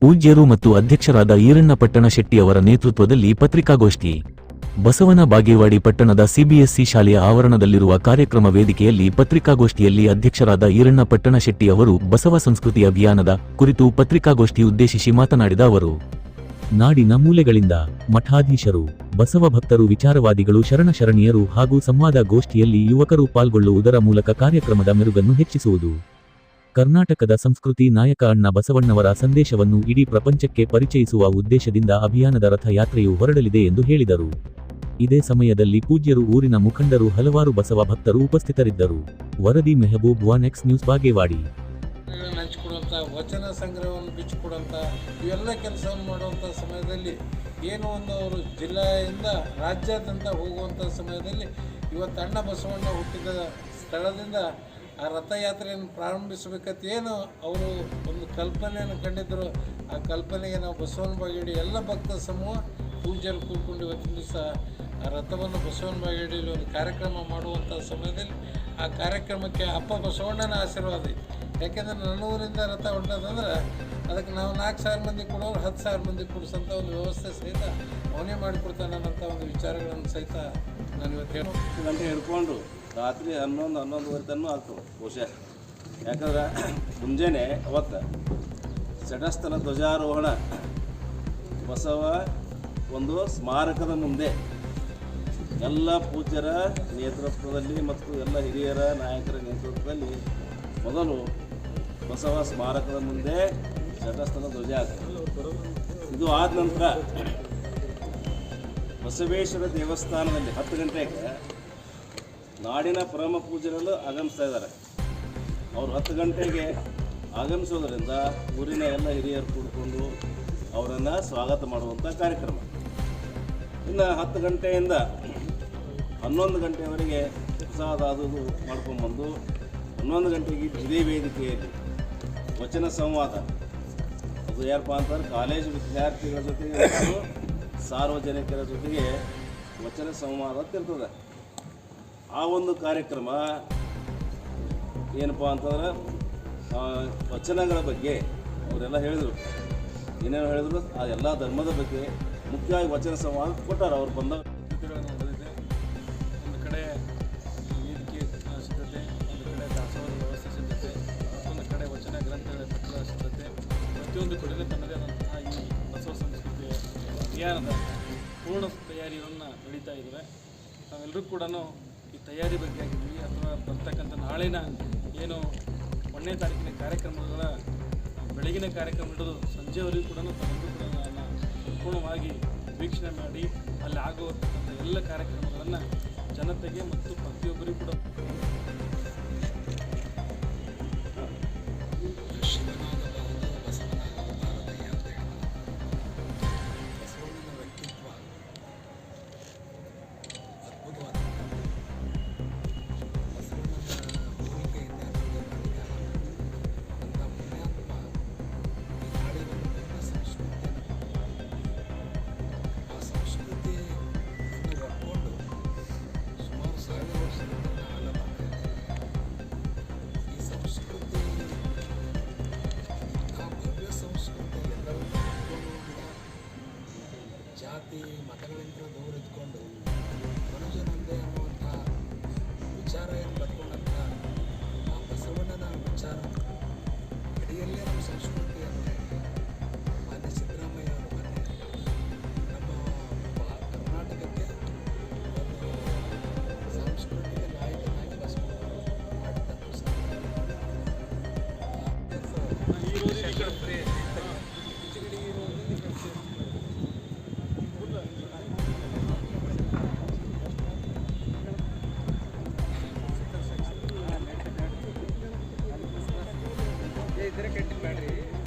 ಪೂಜ್ಯರು ಮತ್ತು ಅಧ್ಯಕ್ಷರಾದ ಈರಣ್ಣ ಪಟ್ಟಣ ಶೆಟ್ಟಿಯವರ ನೇತೃತ್ವದಲ್ಲಿ ಪತ್ರಿಕಾಗೋಷ್ಠಿ. ಬಸವನ ಬಾಗೇವಾಡಿ ಪಟ್ಟಣದ ಸಿಬಿಎಸ್ಇ ಶಾಲೆಯ ಆವರಣದಲ್ಲಿರುವ ಕಾರ್ಯಕ್ರಮ ವೇದಿಕೆಯಲ್ಲಿ ಪತ್ರಿಕಾಗೋಷ್ಠಿಯಲ್ಲಿ ಅಧ್ಯಕ್ಷರಾದ ಈರಣ್ಣ ಪಟ್ಟಣ ಶೆಟ್ಟಿ ಅವರು ಬಸವ ಸಂಸ್ಕೃತಿ ಅಭಿಯಾನದ ಕುರಿತು ಪತ್ರಿಕಾಗೋಷ್ಠಿ ಉದ್ದೇಶಿಸಿ ಮಾತನಾಡಿದ ಅವರು. ನಾಡಿನ ಮೂಲೆಗಳಿಂದ ಮಠಾಧೀಶರು, ಬಸವ ಭಕ್ತರು, ವಿಚಾರವಾದಿಗಳು, ಶರಣ ಶರಣಿಯರು ಹಾಗೂ ಸಂವಾದ ಗೋಷ್ಠಿಯಲ್ಲಿ ಯುವಕರು ಪಾಲ್ಗೊಳ್ಳುವುದರ ಮೂಲಕ ಕಾರ್ಯಕ್ರಮದ ಮೆರುಗನ್ನು ಹೆಚ್ಚಿಸುವುದು. ಕರ್ನಾಟಕದ ಸಂಸ್ಕೃತಿ ನಾಯಕ ಅಣ್ಣ ಬಸವಣ್ಣವರ ಸಂದೇಶವನ್ನು ಇಡೀ ಪ್ರಪಂಚಕ್ಕೆ ಪರಿಚಯಿಸುವ ಉದ್ದೇಶದಿಂದ ಅಭಿಯಾನದ ರಥಯಾತ್ರೆಯು ಹೊರಡಲಿದೆ ಎಂದು ಹೇಳಿದರು. ಇದೇ ಸಮಯದಲ್ಲಿ ಪೂಜ್ಯರು ಊರಿನ ಮುಖಂಡರು ಹಲವಾರು ಬಸವ ಭಕ್ತರು ಉಪಸ್ಥಿತರಿದ್ದರು. ವರದಿ Mehboob, One X News, Bagewadi. ವಚನ ಸಂಗ್ರಹವನ್ನು ಬಿಚ್ಚಿಕೊಡುವಂಥ, ಇವೆಲ್ಲ ಕೆಲಸವನ್ನು ಮಾಡುವಂಥ ಸಮಯದಲ್ಲಿ ಏನು ಒಂದು ಅವರು ಜಿಲ್ಲೆಯಿಂದ ರಾಜ್ಯಾದ್ಯಂತ ಹೋಗುವಂಥ ಸಮಯದಲ್ಲಿ ಇವತ್ತು ಅಣ್ಣ ಬಸವಣ್ಣ ಹುಟ್ಟಿದ ಸ್ಥಳದಿಂದ ಆ ರಥಯಾತ್ರೆಯನ್ನು ಪ್ರಾರಂಭಿಸಬೇಕಂತ ಏನು ಅವರು ಒಂದು ಕಲ್ಪನೆಯನ್ನು ಕಂಡಿದ್ದರು. ಆ ಕಲ್ಪನೆಗೆ ನಾವು ಬಸವನ ಬಾಗೇಡಿ, ಎಲ್ಲ ಭಕ್ತ ಸಮೂಹ ಪೂಜೆಯಲ್ಲಿ ಕೂತ್ಕೊಂಡು ಇವತ್ತಿನ ದಿವಸ ಆ ರಥವನ್ನು ಬಸವನ ಬಾಗೇಡಿಯಲ್ಲಿ ಒಂದು ಕಾರ್ಯಕ್ರಮ ಮಾಡುವಂಥ ಸಮಯದಲ್ಲಿ ಆ ಕಾರ್ಯಕ್ರಮಕ್ಕೆ ಅಪ್ಪ ಬಸವಣ್ಣನ ಆಶೀರ್ವಾದ ಯಾಕೆಂದ್ರೆ ನನ್ನ ಊರಿಂದ ರಥ ಹೊಂಟದಂದ್ರೆ ಅದಕ್ಕೆ ನಾವು ನಾಲ್ಕು ಸಾವಿರ ಮಂದಿ ಕೊಡೋರು, ಹತ್ತು ಸಾವಿರ ಮಂದಿ ಕೊಡಿಸೋಂಥ ಒಂದು ವ್ಯವಸ್ಥೆ ಸಹಿತ ಅವನೇ ಮಾಡಿಕೊಡ್ತಾನೆ ಅನ್ನೋಂಥ ಒಂದು ವಿಚಾರಗಳನ್ನು ಸಹಿತ ನಾನು ಇವತ್ತು ಹೇಳೋ ಅಂತ ಗಂಟೆ ಹಿಡ್ಕೊಂಡು ರಾತ್ರಿ ಹನ್ನೊಂದು ಹನ್ನೊಂದುವರೆ ತನೂ ಆಗ್ತದೆ ಬಹುಶಃ. ಯಾಕಂದ್ರೆ ಮುಂಜಾನೆ ಅವತ್ತು ಸಡಸ್ಥಲ ಧ್ವಜಾರೋಹಣ ಬಸವ ಒಂದು ಸ್ಮಾರಕದ ಮುಂದೆ ಎಲ್ಲ ಪೂಜ್ಯರ ನೇತೃತ್ವದಲ್ಲಿ ಮತ್ತು ಎಲ್ಲ ಹಿರಿಯರ ನಾಯಕರ ನೇತೃತ್ವದಲ್ಲಿ ಮೊದಲು ಬಸವ ಸ್ಮಾರಕದ ಮುಂದೆ ಸಡಸ್ಥಲ ಧ್ವಜ ಇದು ಆದ ನಂತರ ಬಸವೇಶ್ವರ ದೇವಸ್ಥಾನದಲ್ಲಿ ಹತ್ತು ಗಂಟೆಗೆ ನಾಡಿನ ಪರಮ ಪೂಜರಲ್ಲೂ ಆಗಮಿಸ್ತಾ ಇದ್ದಾರೆ. ಅವರು ಹತ್ತು ಗಂಟೆಗೆ ಆಗಮಿಸೋದ್ರಿಂದ ಊರಿನ ಎಲ್ಲ ಹಿರಿಯರು ಕೂಡಿಕೊಂಡು ಅವರನ್ನು ಸ್ವಾಗತ ಮಾಡುವಂಥ ಕಾರ್ಯಕ್ರಮ. ಇನ್ನು ಹತ್ತು ಗಂಟೆಯಿಂದ ಹನ್ನೊಂದು ಗಂಟೆವರೆಗೆ ಪ್ರಸಾದ ಆದುದು ಮಾಡ್ಕೊಂಬಂದು ಹನ್ನೊಂದು ಗಂಟೆಗೆ ಇದೇ ವೇದಿಕೆಯಲ್ಲಿ ವಚನ ಸಂವಾದ. ಅದು ಯಾರಪ್ಪ ಅಂತಂದ್ರೆ ಕಾಲೇಜು ವಿದ್ಯಾರ್ಥಿಗಳ ಜೊತೆಗೆ ಸಾರ್ವಜನಿಕರ ಜೊತೆಗೆ ವಚನ ಸಂವಾದ ಅಂತ ಇರ್ತದೆ. ಆ ಒಂದು ಕಾರ್ಯಕ್ರಮ ಏನಪ್ಪ ಅಂತಂದ್ರೆ ವಚನಗಳ ಬಗ್ಗೆ ಅವರೆಲ್ಲ ಹೇಳಿದರು. ಏನೇನು ಹೇಳಿದ್ರು, ಆ ಎಲ್ಲ ಧರ್ಮದ ಬಗ್ಗೆ ಮುಖ್ಯವಾಗಿ ವಚನ ಸಂವಾದ ಕೊಟ್ಟಾರ ಅವ್ರು ಬಂದ ಓದಿದೆ ಒಂದು ಕಡೆ ವೇದಿಕೆ ಸಿದ್ಧತೆ, ಒಂದು ಕಡೆ ದಾಸೋಹದ ವ್ಯವಸ್ಥೆ ಸಿದ್ಧತೆ, ಮತ್ತೊಂದು ಕಡೆ ವಚನ ಗ್ರಂಥಗಳ ಪಠ್ಯದ ಸಿದ್ಧತೆ, ಪ್ರತಿಯೊಂದು ಕಡೆಯೂ ತನ್ನದೇ ಆದಂತಹ ಈ ಬಸವ ಸಂಸ್ಕೃತಿಯ ಅಭಿಯಾನದ ಪೂರ್ಣ ತಯಾರಿಯನ್ನು ನಡೀತಾ ಇದ್ದಾವೆ ನಾವೆಲ್ಲರೂ ಕೂಡ ಈ ತಯಾರಿ ಬಗ್ಗೆ ಆಗಿರಲಿ ಅಥವಾ ಬರ್ತಕ್ಕಂಥ ನಾಳಿನ ಏನು ಒಂದನೇ ತಾರೀಕಿನ ಕಾರ್ಯಕ್ರಮಗಳ ಬೆಳಗಿನ ಕಾರ್ಯಕ್ರಮ ಹಿಡಿದು ಸಂಜೆವರೆಗೂ ಕೂಡ ತಾವೆಲ್ಲರೂ ಕೂಡ ಅದನ್ನು ಸಂಪೂರ್ಣವಾಗಿ ವೀಕ್ಷಣೆ ಮಾಡಿ ಅಲ್ಲಿ ಆಗುವಂಥ ಎಲ್ಲ ಕಾರ್ಯಕ್ರಮಗಳನ್ನು ಜನತೆಗೆ ಮತ್ತು ಪ್ರತಿಯೊಬ್ಬರಿಗೂ ಕೂಡ ಇದ್ರೆ ಕಂಟಿನ್ಯೂ ಮಾಡಿರಿ